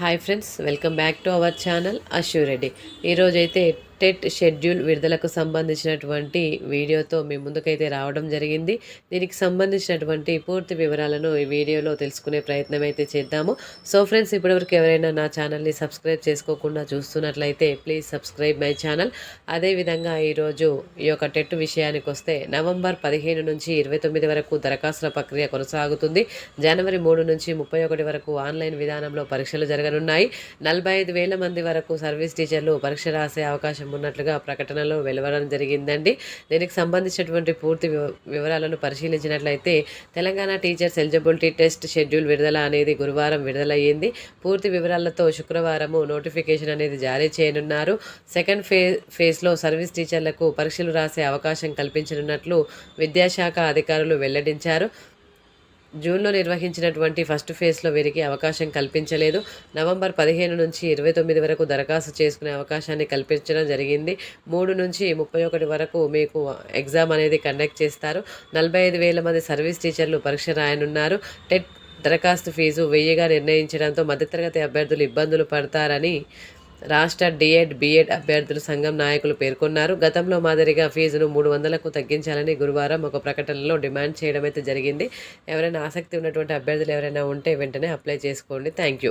Hi friends welcome back to our channel Ashu Reddy. ఈరోజైతే TET schedule విడుదలకు సంబంధించినటువంటి వీడియోతో మీ ముందుకైతే రావడం జరిగింది. దీనికి సంబంధించినటువంటి పూర్తి వివరాలను ఈ వీడియోలో తెలుసుకునే ప్రయత్నం అయితే చేద్దాము. సో ఫ్రెండ్స్ ఇప్పటివరకు ఎవరైనా నా ఛానల్ని సబ్స్క్రైబ్ చేసుకోకుండా చూస్తున్నట్లయితే ప్లీజ్ సబ్స్క్రైబ్ మై ఛానల్. అదేవిధంగా ఈరోజు ఈ యొక్క టెట్ విషయానికి వస్తే నవంబర్ పదిహేను నుంచి ఇరవై తొమ్మిది వరకు దరఖాస్తుల ప్రక్రియ కొనసాగుతుంది. జనవరి మూడు నుంచి ముప్పై ఒకటి వరకు ఆన్లైన్ విధానంలో పరీక్షలు జరగనున్నాయి. నలభై ఐదు వేల మంది వరకు సర్వీస్ టీచర్లు పరీక్ష రాసే అవకాశం ఉన్నట్లుగా ప్రకటనలో వెలువడడం జరిగిందండి. దీనికి సంబంధించినటువంటి పూర్తి వివరాలను పరిశీలించినట్లయితే Telangana teachers eligibility test schedule విడుదల అనేది గురువారం విడుదలయ్యింది. పూర్తి వివరాలతో శుక్రవారము నోటిఫికేషన్ అనేది జారీ చేయనున్నారు. సెకండ్ ఫే ఫేజ్లో సర్వీస్ టీచర్లకు పరీక్షలు రాసే అవకాశం కల్పించనున్నట్లు విద్యాశాఖ అధికారులు వెల్లడించారు. జూన్లో నిర్వహించినటువంటి ఫస్ట్ ఫేజ్లో వీరికి అవకాశం కల్పించలేదు. నవంబర్ పదిహేను నుంచి ఇరవై తొమ్మిది వరకు దరఖాస్తు చేసుకునే అవకాశాన్ని కల్పించడం జరిగింది. మూడు నుంచి ముప్పై ఒకటి వరకు మీకు ఎగ్జామ్ అనేది కండక్ట్ చేస్తారు. నలభై ఐదు వేల మంది సర్వీస్ టీచర్లు పరీక్ష రాయనున్నారు. టెట్ దరఖాస్తు ఫీజు వెయ్యిగా నిర్ణయించడంతో మధ్యతరగతి అభ్యర్థులు ఇబ్బందులు పడతారని రాష్ట్ర డిఎడ్ బిఎడ్ అభ్యర్థుల సంఘం నాయకులు పేర్కొన్నారు. గతంలో మాదిరిగా ఫీజును మూడు వందలకు తగ్గించాలని గురువారం ఒక ప్రకటనలో డిమాండ్ చేయడం అయితే జరిగింది. ఎవరైనా ఆసక్తి ఉన్నటువంటి అభ్యర్థులు ఎవరైనా ఉంటే వెంటనే అప్లై చేసుకోండి. Thank you.